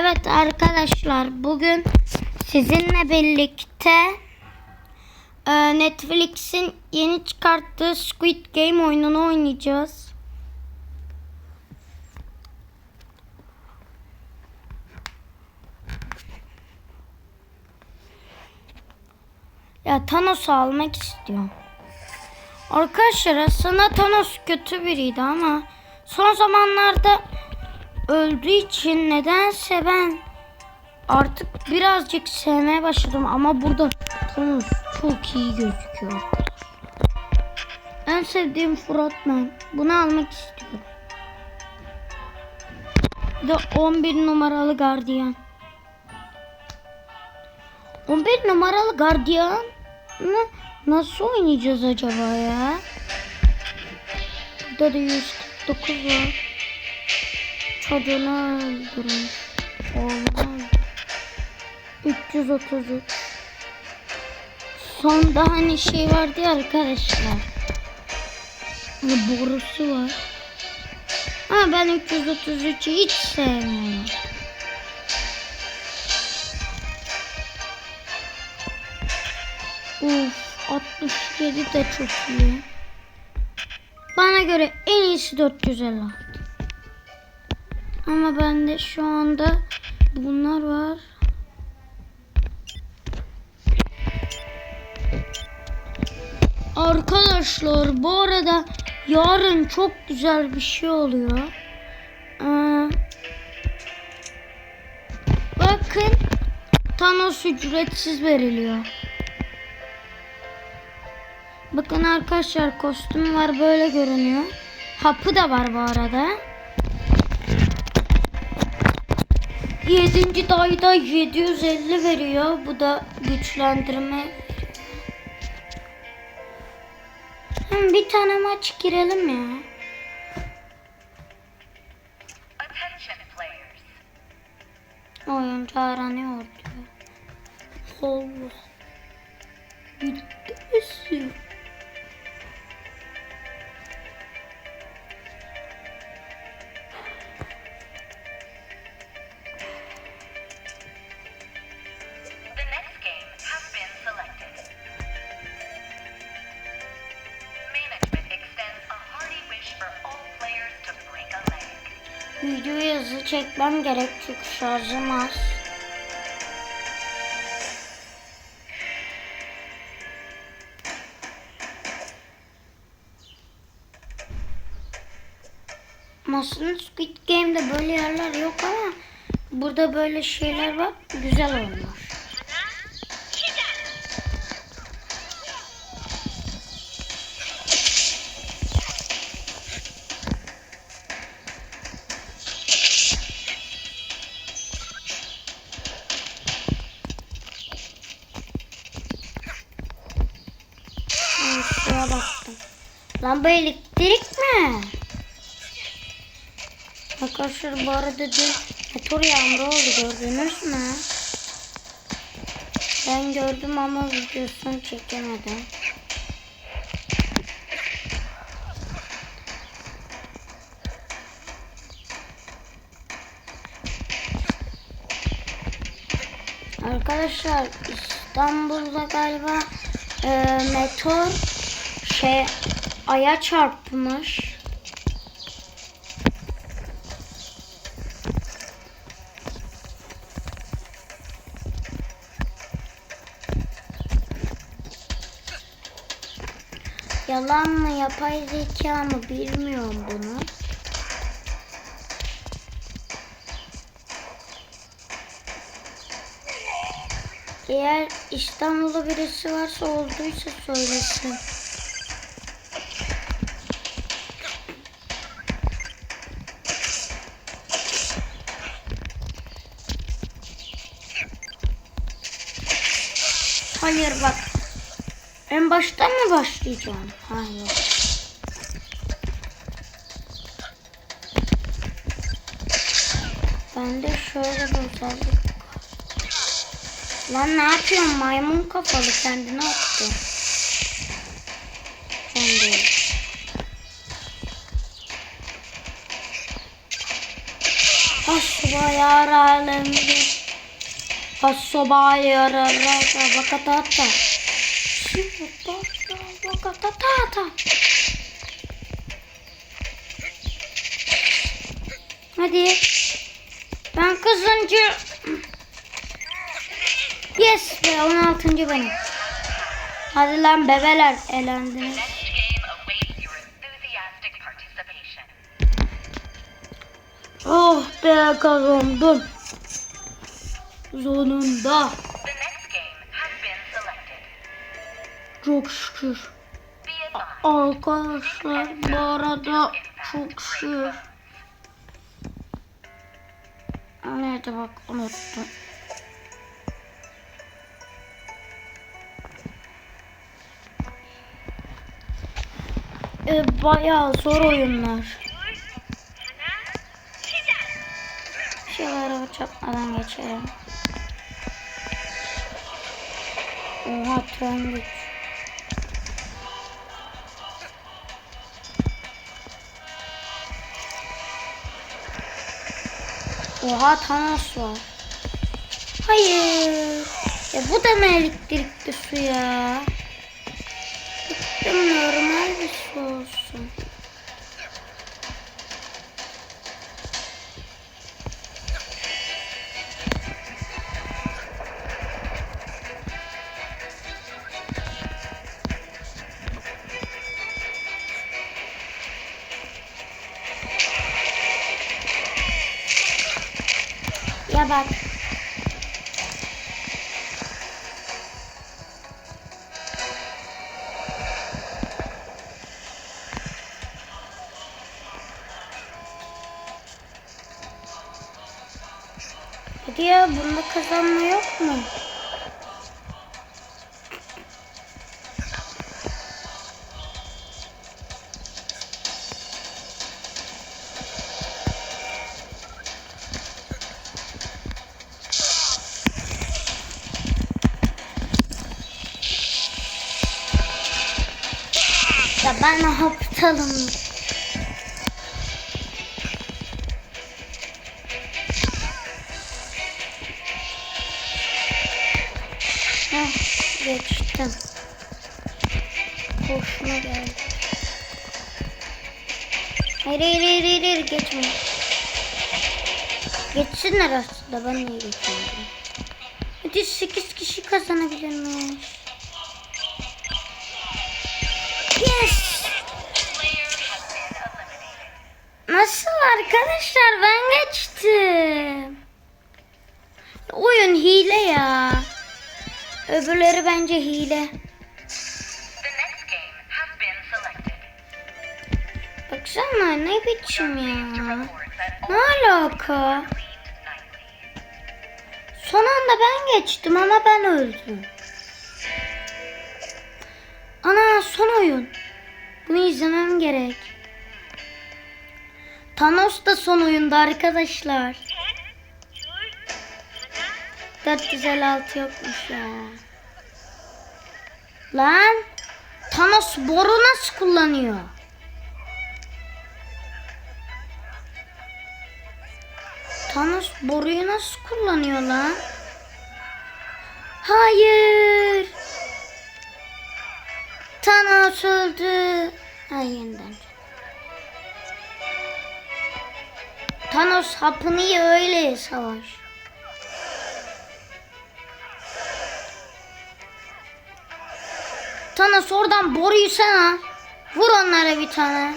Evet arkadaşlar bugün sizinle birlikte e, Netflix'in yeni çıkarttığı Squid Game oyununu oynayacağız. Ya Thanos'u almak istiyorum. Arkadaşlar aslında Thanos kötü biriydi ama son zamanlarda öldüğü için nedense ben artık birazcık sevmeye başladım ama burada Thanos çok iyi gözüküyor. En sevdiğim Frontman. Bunu almak istiyorum. Bir de 11 numaralı gardiyan. 11 numaralı gardiyan? Nasıl oynayacağız acaba ya? Burada da 149 var. Çocuğunu öldürmüş. Oğlum. 333. Sonda hani şey vardı ya arkadaşlar. Hani borusu var. Ama ben 333'ü hiç sevmiyorum. Uf 67 de çok iyi. Bana göre en iyisi 456. Ama bende şu anda bunlar var. Arkadaşlar bu arada yarın çok güzel bir şey oluyor. Ee, bakın Thanos ücretsiz veriliyor. Bakın arkadaşlar kostüm var böyle görünüyor. Hapı da var bu arada. 7. dayda 750 veriyor. Bu da güçlendirme. Hem bir tane maç girelim ya. Oyuncu aranıyor diyor. Allah. Bitti misin? Videoyu hızlı çekmem gerek çünkü şarjım az. Aslında Squid Game'de böyle yerler yok ama burada böyle şeyler var. Güzel oynuyor. Lan bu elektrik mi? Arkadaşlar bu arada dün motor yağmuru oldu gördünüz mü? Ben gördüm ama videosunu çekemedim. Arkadaşlar İstanbul'da galiba e, meteor şey aya çarpmış. Yalan mı yapay zeka mı bilmiyorum bunu. Eğer İstanbul'da birisi varsa olduysa söylesin. Hayır bak. En baştan mı başlayacağım? Hayır. Bende şöyle bir özellik. Lan ne yapıyorsun maymun kafalı kendini attı. Ben de. Hasoba yaralandı. Hasoba yaralandı. Bakatata. Bakatata. Hadi. Ben kızıncı. Yes be 16. benim. Hadi lan bebeler elendiniz. Oh be kazandım. Selected. Çok şükür. Arkadaşlar bu arada çok şükür. Nerede bak unuttum. Ee, bayağı zor oyunlar. Şeyleri çakmadan geçelim. Oha tren. Oha Thanos var. Hayır. Ya bu da mı elektrikli su ya? Normal bir su olsun. Ya bak. Hadi bunda kazanma yok mu? Ya ben aptalım. Heh, geçtim. Hoşuma geldi. Hayır hayır hayır hayır, hayır geçme. Geçsinler aslında ben niye geçmedim? Hadi 8 kişi kazanabilirmiş. Arkadaşlar ben geçtim. Oyun hile ya. Öbürleri bence hile. Baksana ne biçim ya. Ne alaka? Son anda ben geçtim ama ben öldüm. Ana son oyun. Bunu izlemem gerek. Thanos da son oyunda arkadaşlar. 456 yokmuş ya. Lan Thanos boru nasıl kullanıyor? Thanos boruyu nasıl kullanıyor lan? Hayır. Thanos öldü. Ha yeniden. Thanos hapını ye öyle savaş. Thanos oradan boruyu sen al. Vur onlara bir tane.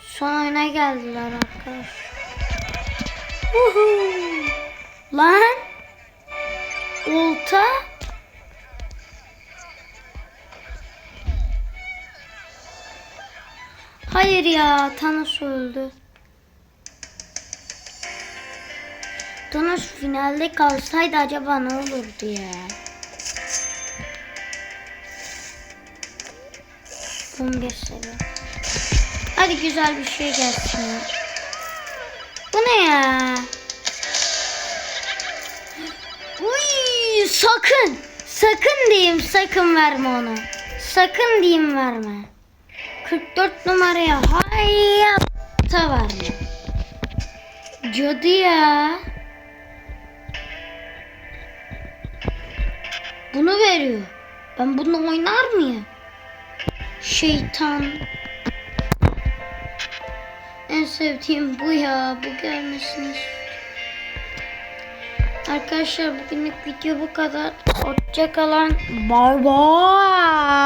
Son oyuna geldiler arkadaşlar. Uhu. Lan. Olta. Hayır ya Thanos öldü. Thanos finalde kalsaydı acaba ne olurdu ya? 11 seviye. Hadi güzel bir şey gelsin. Bu ne ya? Uy, sakın. Sakın diyeyim sakın verme onu. Sakın diyeyim verme. 44 numaraya hayatta vermem. Cadı ya. Bunu veriyor. Ben bunu oynar mıyım? Şeytan. En sevdiğim bu ya. Bu gelmesini. Arkadaşlar bugünlük video bu kadar. Hoşçakalın. Bye bye.